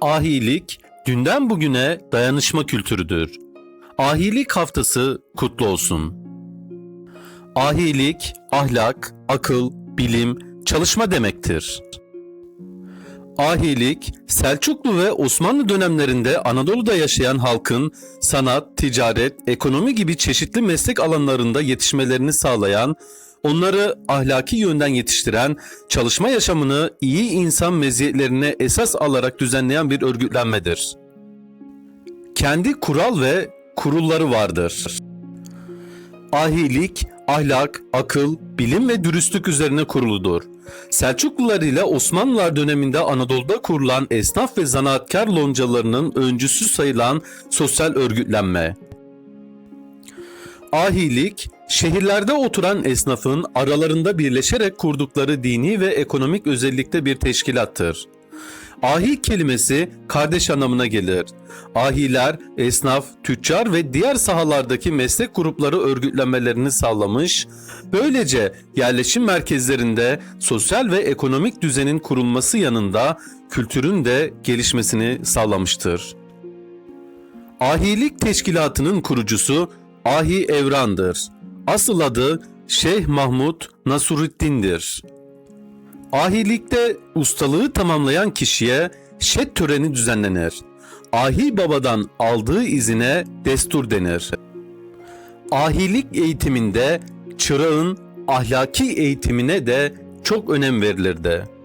Ahilik, dünden bugüne dayanışma kültürüdür. Ahilik haftası kutlu olsun. Ahilik, ahlak, akıl, bilim, çalışma demektir. Ahilik, Selçuklu ve Osmanlı dönemlerinde Anadolu'da yaşayan halkın sanat, ticaret, ekonomi gibi çeşitli meslek alanlarında yetişmelerini sağlayan, onları ahlaki yönden yetiştiren, çalışma yaşamını iyi insan meziyetlerine esas alarak düzenleyen bir örgütlenmedir. Kendi kural ve kurulları vardır. Ahilik, ahlak, akıl, bilim ve dürüstlük üzerine kuruludur. Selçuklular ile Osmanlılar döneminde Anadolu'da kurulan esnaf ve zanaatkar loncalarının öncüsü sayılan sosyal örgütlenme. Ahilik, şehirlerde oturan esnafın aralarında birleşerek kurdukları dini ve ekonomik özellikte bir teşkilattır. Ahi kelimesi kardeş anlamına gelir. Ahiler, esnaf, tüccar ve diğer sahalardaki meslek grupları örgütlenmelerini sağlamış, böylece yerleşim merkezlerinde sosyal ve ekonomik düzenin kurulması yanında kültürün de gelişmesini sağlamıştır. Ahilik Teşkilatı'nın kurucusu Ahi Evran'dır. Asıl adı Şeyh Mahmud Nasruddin'dir. Ahilikte ustalığı tamamlayan kişiye şet töreni düzenlenir. Ahi babadan aldığı izine destur denir. Ahilik eğitiminde çırağın ahlaki eğitimine de çok önem verilirdi.